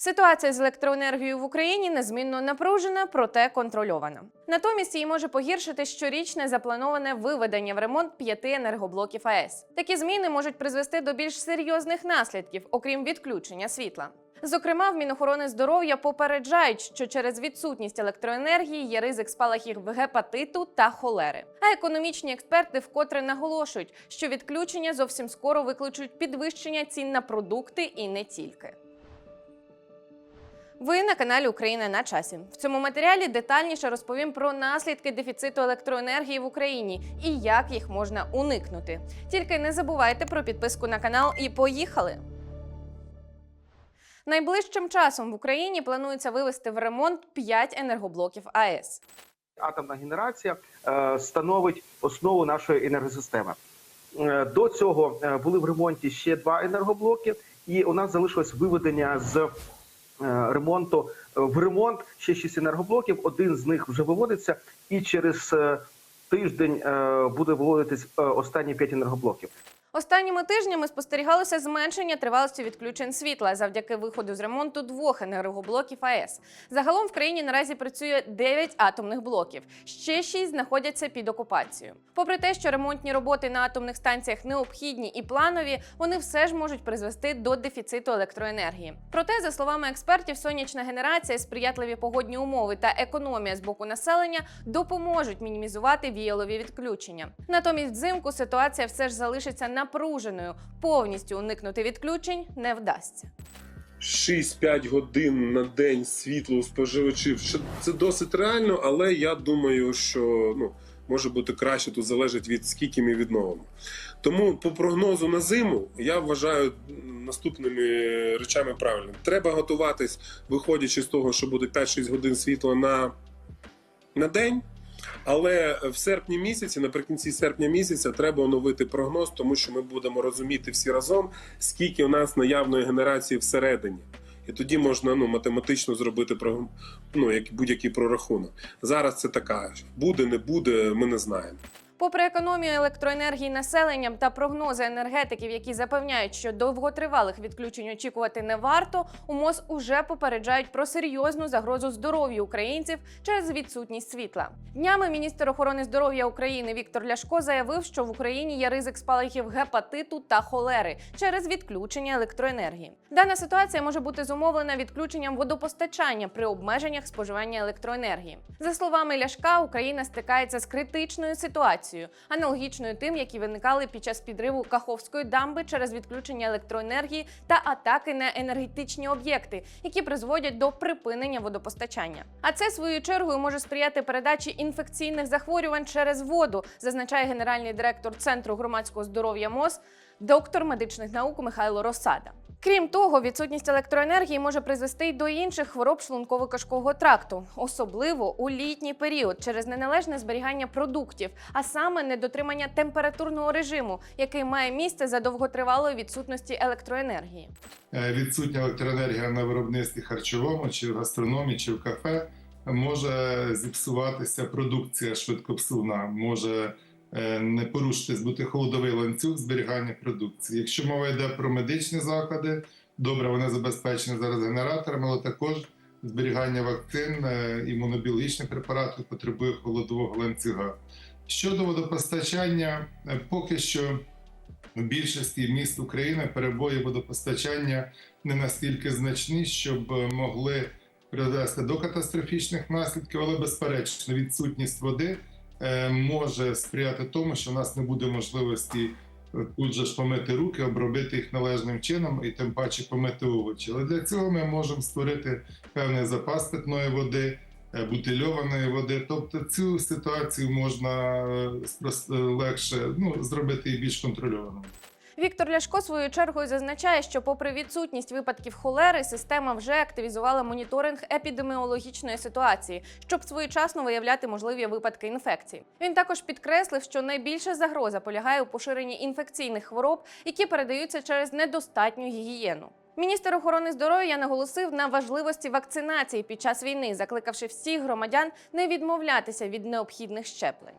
Ситуація з електроенергією в Україні незмінно напружена, проте контрольована. Натомість її може погіршити щорічне заплановане виведення в ремонт п'яти енергоблоків АЕС. Такі зміни можуть призвести до більш серйозних наслідків, окрім відключення світла. Зокрема, в Мінохорони здоров'я попереджають, що через відсутність електроенергії є ризик спалахів гепатиту та холери. А економічні експерти вкотре наголошують, що відключення зовсім скоро викличуть підвищення цін на продукти і не тільки. Ви на каналі Україна на часі. В цьому матеріалі детальніше розповім про наслідки дефіциту електроенергії в Україні і як їх можна уникнути. Тільки не забувайте про підписку на канал і поїхали! Найближчим часом в Україні планується вивести в ремонт 5 енергоблоків АЕС. атомна генерація е, становить основу нашої енергосистеми. Е, До цього е, були в ремонті ще два енергоблоки, і у нас залишилось виведення з ремонту е, в ремонт ще шість енергоблоків. Один з них вже виводиться, і через е, тиждень е, буде виводитись е, останні п'ять енергоблоків. Останніми тижнями спостерігалося зменшення тривалості відключень світла завдяки виходу з ремонту двох енергоблоків АЕС. Загалом в країні наразі працює 9 атомних блоків. Ще 6 знаходяться під окупацією. Попри те, що ремонтні роботи на атомних станціях необхідні і планові, вони все ж можуть призвести до дефіциту електроенергії. Проте, за словами експертів, сонячна генерація, сприятливі погодні умови та економія з боку населення допоможуть мінімізувати віялові відключення. Натомість, взимку ситуація все ж залишиться напруженою. Повністю уникнути відключень не вдасться. 6-5 годин на день світло у споживачів. Це досить реально, але я думаю, що ну, може бути краще, тут залежить від скільки ми відновимо. Тому по прогнозу на зиму я вважаю наступними речами правильними. Треба готуватись, виходячи з того, що буде 5-6 годин світла на, на день. Але в серпні місяці, наприкінці серпня місяця, треба оновити прогноз, тому що ми будемо розуміти всі разом, скільки у нас наявної генерації всередині. І тоді можна ну, математично зробити ну, як будь-який прорахунок. Зараз це така буде, не буде, ми не знаємо. Попри економію електроенергії населенням та прогнози енергетиків, які запевняють, що довготривалих відключень очікувати не варто, у МОЗ уже попереджають про серйозну загрозу здоров'ю українців через відсутність світла. Днями міністр охорони здоров'я України Віктор Ляшко заявив, що в Україні є ризик спалахів гепатиту та холери через відключення електроенергії. Дана ситуація може бути зумовлена відключенням водопостачання при обмеженнях споживання електроенергії. За словами Ляшка, Україна стикається з критичною ситуацією, аналогічною тим, які виникали під час підриву Каховської дамби через відключення електроенергії та атаки на енергетичні об'єкти, які призводять до припинення водопостачання. А це своєю чергою може сприяти передачі інфекційних захворювань через воду, зазначає генеральний директор Центру громадського здоров'я МОЗ, доктор медичних наук Михайло Росада. Крім того, відсутність електроенергії може призвести й до інших хвороб шлунково-кишкового тракту, особливо у літній період через неналежне зберігання продуктів, а саме недотримання температурного режиму, який має місце за довготривалої відсутності електроенергії. Е, відсутня електроенергія на виробництві харчовому, чи в гастрономі, чи в кафе, може зіпсуватися продукція швидкопсувна, може не порушитись бути холодовий ланцюг зберігання продукції. Якщо мова йде про медичні заклади, добре, вони забезпечені зараз генераторами, але також зберігання вакцин, е, імунобіологічних препаратів потребує холодового ланцюга. Щодо водопостачання, е, поки що в більшості міст України перебої водопостачання не настільки значні, щоб е, могли привести до катастрофічних наслідків, але безперечно, відсутність води е, може сприяти тому, що в нас не буде можливості е, тут же ж помити руки, обробити їх належним чином і тим паче помити овочі. Але для цього ми можемо створити певний запас питної води. е, Бутильованої води, тобто цю ситуацію можна е, легше ну, зробити і більш контрольованою. Віктор Ляшко своєю чергою зазначає, що, попри відсутність випадків холери, система вже активізувала моніторинг епідеміологічної ситуації, щоб своєчасно виявляти можливі випадки інфекцій. Він також підкреслив, що найбільша загроза полягає у поширенні інфекційних хвороб, які передаються через недостатню гігієну. Міністр охорони здоров'я наголосив на важливості вакцинації під час війни, закликавши всіх громадян не відмовлятися від необхідних щеплень.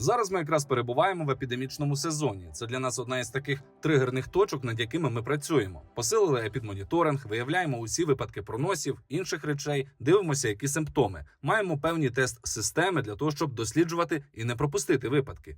Зараз ми якраз перебуваємо в епідемічному сезоні. Це для нас одна із таких тригерних точок, над якими ми працюємо. Посилили епідмоніторинг, виявляємо усі випадки проносів, інших речей, дивимося, які симптоми. Маємо певні тест-системи для того, щоб досліджувати і не пропустити випадки.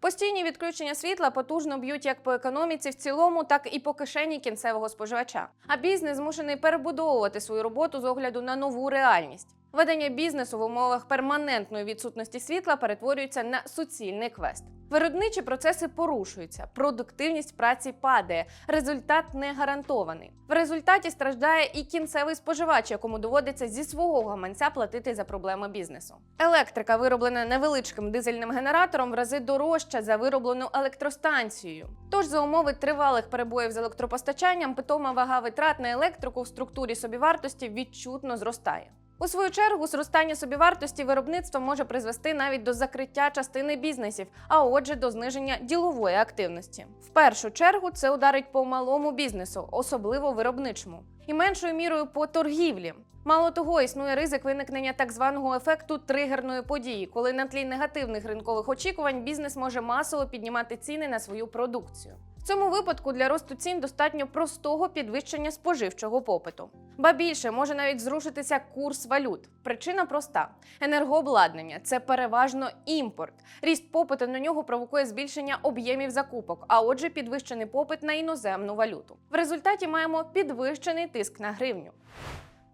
Постійні відключення світла потужно б'ють як по економіці в цілому, так і по кишені кінцевого споживача. А бізнес змушений перебудовувати свою роботу з огляду на нову реальність. Ведення бізнесу в умовах перманентної відсутності світла перетворюється на суцільний квест. Виробничі процеси порушуються, продуктивність праці падає, результат не гарантований. В результаті страждає і кінцевий споживач, якому доводиться зі свого гаманця платити за проблеми бізнесу. Електрика, вироблена невеличким дизельним генератором, в рази дорожча за вироблену електростанцією. Тож за умови тривалих перебоїв з електропостачанням, питома вага витрат на електрику в структурі собівартості відчутно зростає. У свою чергу, зростання собівартості виробництва може призвести навіть до закриття частини бізнесів, а отже, до зниження ділової активності. В першу чергу це ударить по малому бізнесу, особливо виробничому, і меншою мірою по торгівлі. Мало того, існує ризик виникнення так званого ефекту тригерної події, коли на тлі негативних ринкових очікувань бізнес може масово піднімати ціни на свою продукцію. В цьому випадку для росту цін достатньо простого підвищення споживчого попиту. Ба більше може навіть зрушитися курс валют. Причина проста: енергообладнання це переважно імпорт. Ріст попиту на нього провокує збільшення об'ємів закупок, а отже, підвищений попит на іноземну валюту. В результаті маємо підвищений тиск на гривню.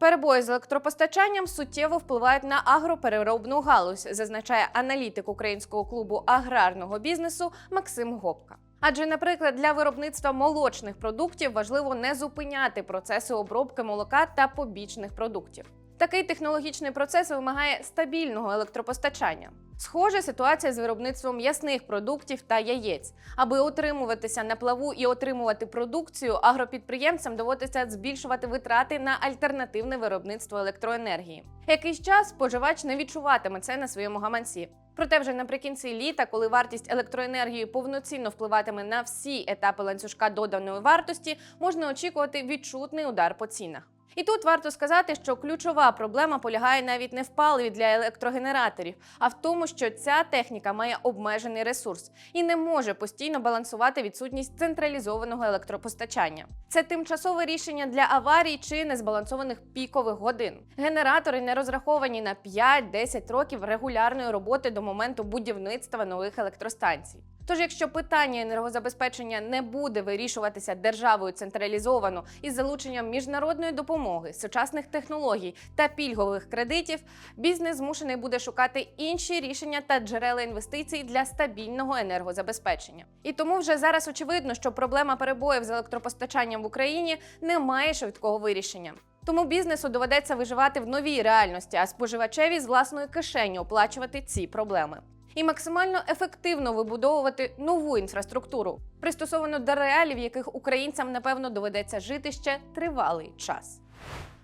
Перебої з електропостачанням суттєво впливають на агропереробну галузь, зазначає аналітик українського клубу аграрного бізнесу Максим Гопка. Адже, наприклад, для виробництва молочних продуктів важливо не зупиняти процеси обробки молока та побічних продуктів. Такий технологічний процес вимагає стабільного електропостачання. Схожа ситуація з виробництвом м'ясних продуктів та яєць. Аби утримуватися на плаву і отримувати продукцію, агропідприємцям доводиться збільшувати витрати на альтернативне виробництво електроенергії. Якийсь час споживач не відчуватиме це на своєму гаманці. Проте вже наприкінці літа, коли вартість електроенергії повноцінно впливатиме на всі етапи ланцюжка доданої вартості, можна очікувати відчутний удар по цінах. І тут варто сказати, що ключова проблема полягає навіть не в паливі для електрогенераторів, а в тому, що ця техніка має обмежений ресурс і не може постійно балансувати відсутність централізованого електропостачання. Це тимчасове рішення для аварій чи незбалансованих пікових годин. Генератори не розраховані на 5-10 років регулярної роботи до моменту будівництва нових електростанцій. Тож, якщо питання енергозабезпечення не буде вирішуватися державою централізовано із залученням міжнародної допомоги, сучасних технологій та пільгових кредитів, бізнес змушений буде шукати інші рішення та джерела інвестицій для стабільного енергозабезпечення. І тому вже зараз очевидно, що проблема перебоїв з електропостачанням в Україні не має швидкого вирішення. Тому бізнесу доведеться виживати в новій реальності, а споживачеві з власної кишені оплачувати ці проблеми і максимально ефективно вибудовувати нову інфраструктуру, пристосовану до реалій, в яких українцям напевно доведеться жити ще тривалий час.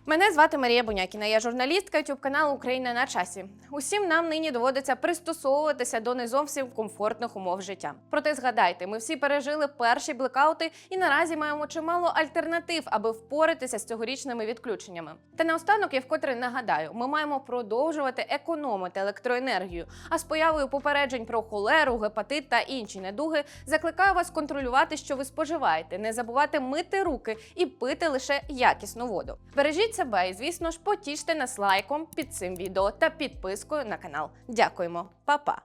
Мене звати Марія Бунякіна, я журналістка youtube каналу Україна на часі. Усім нам нині доводиться пристосовуватися до не зовсім комфортних умов життя. Проте згадайте, ми всі пережили перші блекаути і наразі маємо чимало альтернатив, аби впоратися з цьогорічними відключеннями. Та наостанок я вкотре нагадаю, ми маємо продовжувати економити електроенергію. А з появою попереджень про холеру, гепатит та інші недуги закликаю вас контролювати, що ви споживаєте, не забувати мити руки і пити лише якісну воду. Бережіть себе і, звісно ж, потіште нас лайком під цим відео та підпискою на канал. Дякуємо, Па-па!